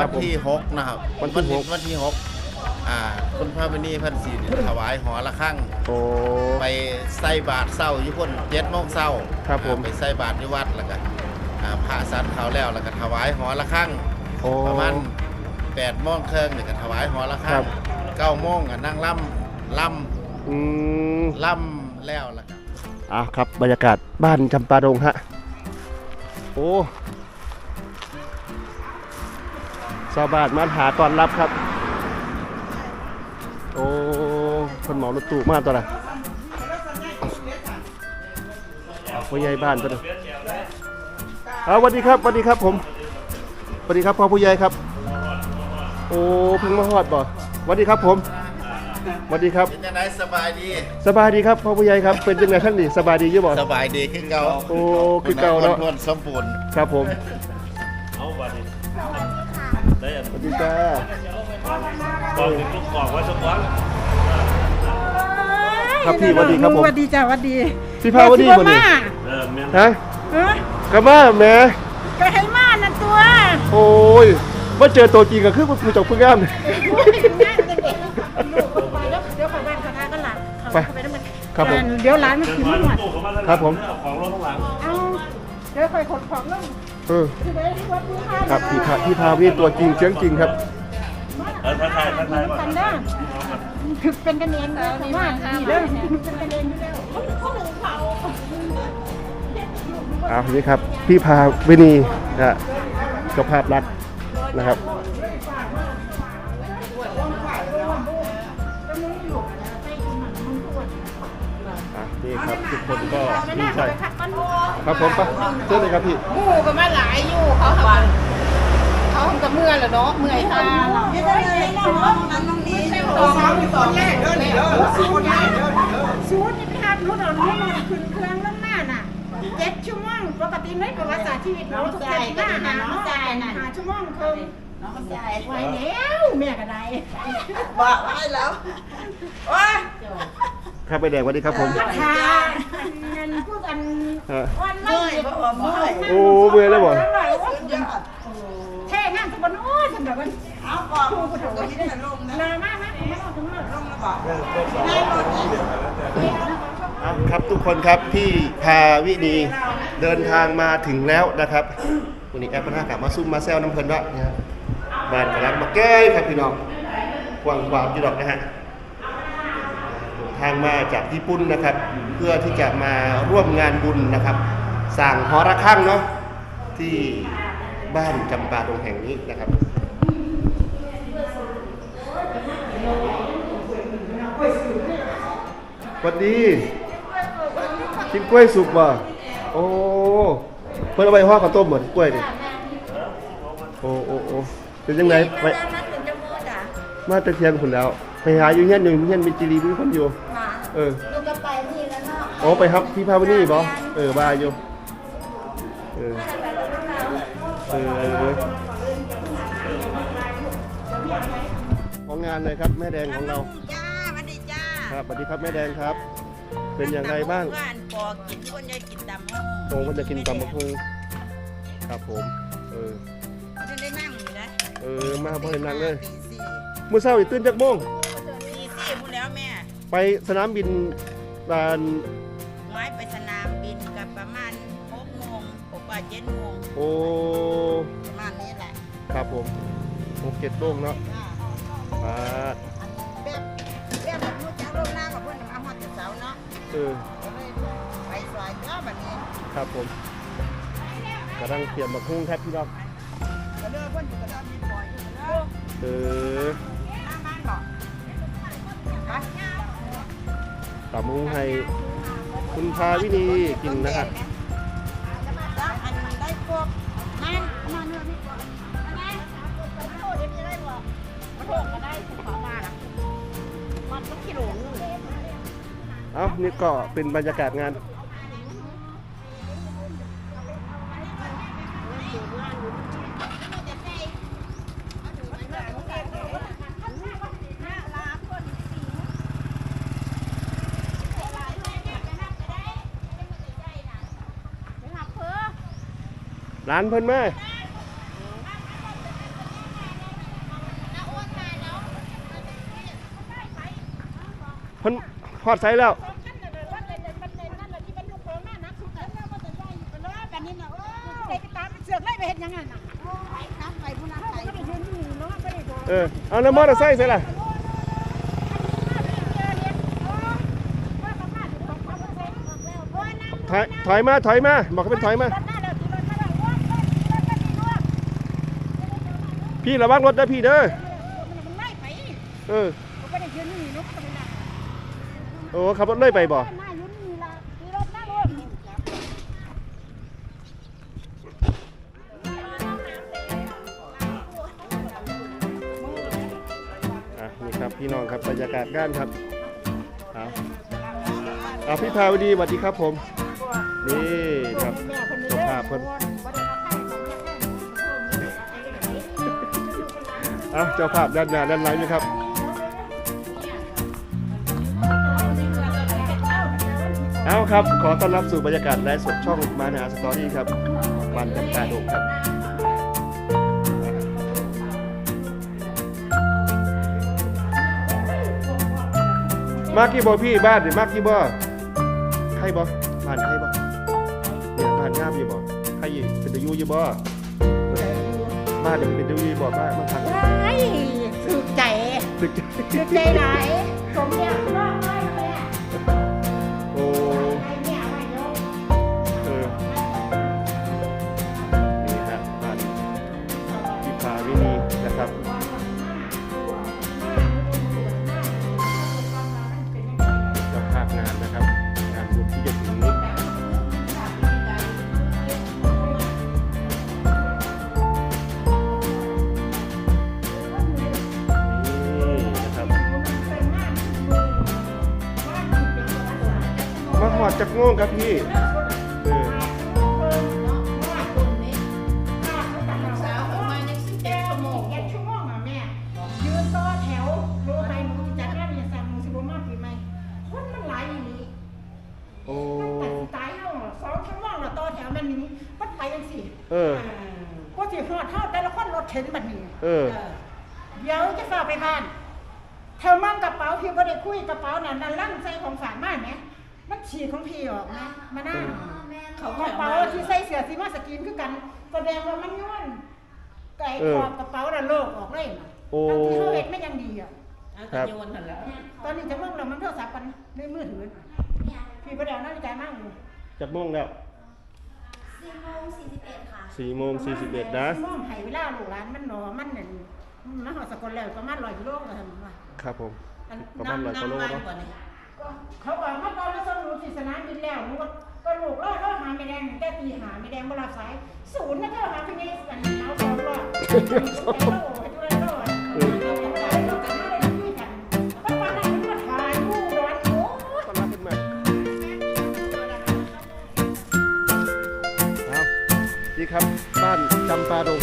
วันที่หกนะครับวันที่หก วันที่หกอ่าคุณพระวินีพันศีถวายหอละฆัง โอ้ ไปใส่บาตรเศร้าอยู่พุ่นเจ็ดโมงเศร้าครับผม อ่าไปใส่บาตรที่วัดแล้วก็อ่าพระสันเขาแล้วแล้วก็ถวายหอละฆังโอ้ ประมาณแปดโมงครึ่งเนี่ยก็ถวายหอละฆัครังบ เก้าโมงอะนั่งล่ำล่อืมำล่ำแล้วแล้วก็ อะครับบรรยากาศบ้านจำปาดงฮะ โอ้ ชาวบ้านมาหาตอนรับครับ โอ้คนเหมารถตู้มาตัวละพ่อใหญ่บ้านตัวละเอาสวัสดีครับสวัสดีครับผมสวัสดีครับพ่อผู้ใหญ่ครับ โอ้เพิ่งมาฮอดบ่สวัสดีครับผมสวัสดีครับเป็นยังไงสบายดี สบายดีครับพ่อผู้ใหญ่ครับ เป็นยังไงทั้งดีสบายดีอยู่บ่สบายดีขึ้นเก่าโอ้คือเก่าเนาะทวนๆสมบูรณ์ครับผมเอาบัตร ได้อันสวัสดีจ้ากองถึงลูกกองไว้สักวันครับพี่สวัสดีครับผมสวัสดีจ้าสวัสดีพี่พาวดีบ่บ่นี่มาเออเมียนฮะเออกระมาแหม่ก็ให้มานั่นตัว โอ้ยมาเจอตัวจริงก็คือว่าคือจบพึ่งงามเลยลูกไปแล้วเดี๋ยวไปบ้านคณะก็หลังไปเข้าไปแล้วมันครับผมเดี๋ยวร้านมันเดินกินมาไม่หมดตู้เขามาแล้วครับผมเอาของรถข้างหลังเอาเดี๋ยวค่อยขนของลง เออที่ไหนที่วัดพื้นที่ครับพี่พาพี่พาวีตัวจริงเสียงจริงครับเออทักทายทักทายก่อนกันเด้อคือเป็นกันเองเด้อผมว่าดีเด้อเป็นกันเองอยู่แล้วเอาทีนี้ครับพี่พาวินีนะเจ้าภาพรัฐนะครับ นี่ครับทุกคนก็ดีใจครับผมไปเชิญเลยครับพี่หมู่ก็มาหลายอยู่เขาทำเขาทำกับเมื่อแหละเนาะเมื่อยค่ะไม่ได้เลยน้องนั้นน้องนี้ตอนตอนแรกเด้อนี่เด้อสูตรนี่สูตรนี่ไปหารู้เรารู้มาขึ้นเครื่องแล้วหน้าน่ะเจ็ดชั่วโมงปกติในประวัติศาสตร์ชีวิตเราทุกเจ็ดหน้าหาน้องใจน่ะหาชั่วโมงครึ่งน้องใจไหวแล้วแม่ก็ได้บอกไว้แล้วโอ้ย ครับไปแดงสวัสดีครับผม ค่ะเงินพวกอันฮะ วันไม่เมื่อยโอ้เบื่อแล้วบ่เท่งานทุกคนโอ้ยสำหรับวันเอาบอกผู้ถกที่ได้ลงนะลามากนะไม่ต้องถึงเลยลงแล้วบอกครับทุกคนครับพี่พาวินีเดินทางมาถึงแล้วนะครับวันนี้แอปพัฒนากลับมาซุ่มมาแซวน้ำเพลินด้วยนะฮะบ้านกำลังมาแก้ยครับพี่น้องกวางกวางอยู่ดอกนะฮะเดิน ทางมาจากญี่ปุ่นนะครับ เพื่อที่จะมาร่วมงานบุญนะครับสั่งหอระฆังเนาะที่บ้านจำปาดงแห่งนี้นะครับสวัสดีกินกล้วยสุกบ่โอ้เพิ่นเอาไปห่อข้าวต้มเหมือนกล้วยนี่โอ้โอ้โอ้เป็นยังไงไปมาแต่เที่ยงคุณแล้ว ไปหาอยู่เฮียนอยู่เฮียนมีจีรีมีคนอยู่ เออลูกก็ไปที่แล้วเนาะอ๋อไปครับพี่พาวนี่บ่เออบ้าอยู่เออเออเออของงานเลยครับแม่แดงของเราจ้าสวัสดีจ้าครับสวัสดีครับแม่แดงครับ เป็นอย่างไรบ้างเพื่อนปอกินคนยายกินดำห้องโอ้ก็จะกินตำมะพุงครับผม เออฉันได้นั่งอยู่นะเออมาพอเห็นนางเลยตีสี่เมื่อเช้านี่ตื่นจากโมง ไปสนามบินลานไม้ไปสนามบินกับประมาณหกโมงหกว่าเจ็ดโมงโอ้ประมาณนี้แหละครับผมโอเก็ตโมงเนาะจ้าอ่าแบบแบบแบบนู้นจะร่มหน้ากับเพื่อนมาหอดแต่เสาเนาะเออก็เลยไปสวยเนาะแบบนี้ครับผมกำลังเตรียมมะพุงครับพี่น้องก็เลือกเพื่อนอยู่กับเรามีปล่อยอยู่เนาะเออหน้าบ้านบอกไป ตำมะพุงให้คุณพาวินีกินนะครับแล้วอันมันได้พวกมันมันเนื้อนี่ก่อนอันนั้นมันโทษเดี๋ยวนี้ได้บอกมันโทษก็ได้ถูกขอมาละมันต้องกิโลนึงเอ้านี่ก็เป็นบรรยากาศงาน ร้านเพิ่นมาเพิ่นพอดใส่แล้วเอออาน้ำมอเตอร์ไซค์ใส่ละถอยถอยมาถอยมาบอกเขาเป็นถอยมา งน่ะโอ้ยครับไปผู้นั้นเขาไปก็ได้ยืนอยู่เนาะไม่ได้โดนเออเอาแล้วมอเตอร์ไซค์ไสล่ะถอยถอยมาถอยมาบอกให้เป็นถอยมาพี่ระวังรถนะพี่เด้อเออโอ้ขับรถเลยไปบ่อะนี่ครับพี่น้องครับบรรยากาศงานครับเอาเอาพี่พาวดีสวัสดีครับผมนี่ครับเจ้าภาพเพิ่น เอาเจ้าภาพด้านหน้าด้านหลังอยู่ครับเอาครับ ขอต้อนรับสู่บรรยากาศและสดช่องมานาสตอรี่ครับวันจำกาโดกครับมากกี่บ่พี่บ้านหรือมากกี่บ่ใครบ่บ้านใครบ่เนี่ยบ้านงามอยู่บ่ใครยู่เป็นตะยูอยู่บ่บ้านเนี่ยเป็นตะยูอยู่บ่บ้านมาทาง สุดใจตึกสุดใจหลายสมเนี่ยรอบไว้แม่โอ้ ต่อแถวมันนี้มันไปจังซี่เออก็สิฮอดเฮาแต่ละคนรถเข็นบัดนี้เออเดี๋ยวจะฝากไปบ้านเธอมั่งกระเป๋าพี่บ่ได้คุยกระเป๋านั่นนั่นลั่นใส่ของฝากมาแหม มันฉีกของพี่ออกนะมานั่งเขากระเป๋าที่ใส่เสื้อสีมาสกรีนคือกันแสดงว่ามันย้อนไก่เออขอบกระเป๋าน่ะโลกออกเลยน่ะโอ้ทั้งที่เขาเฮ็ดไม่ยังดีอะครับตอนนี้จะมั่งเรามันโทรศัพท์กันในมือถือพี่บ่ได้เอานาฬิกามั่งอยู่จากโม่งแล้วสี่โมงสี่สิบเอ็ดค่ะสี่โมงสี่สิบเอ็ดนะมองให้เวลาลูกหลานมันหนอมันนั่นมาหอดสกลแล้วประมาณ100กิโลก็ทำว่าครับผมประมาณร้อยกิโลเนาะ เขาบอกมาตอนมาส่งหนูที่สนามบินแล้วหนูก็ก็ลูกรอดรอดหาไม่แดงแต่ตีหาไม่แดงบ่รับสายศูนย์นะเจ้าหาพี่นี่สันเอาสองรอบอดเออเราจกันแล้ววันนั้นมันมาถ่ายรูปร้อนโอ้ต้อนรับขึ้นมาเอาดีครับบ้านจำปาดง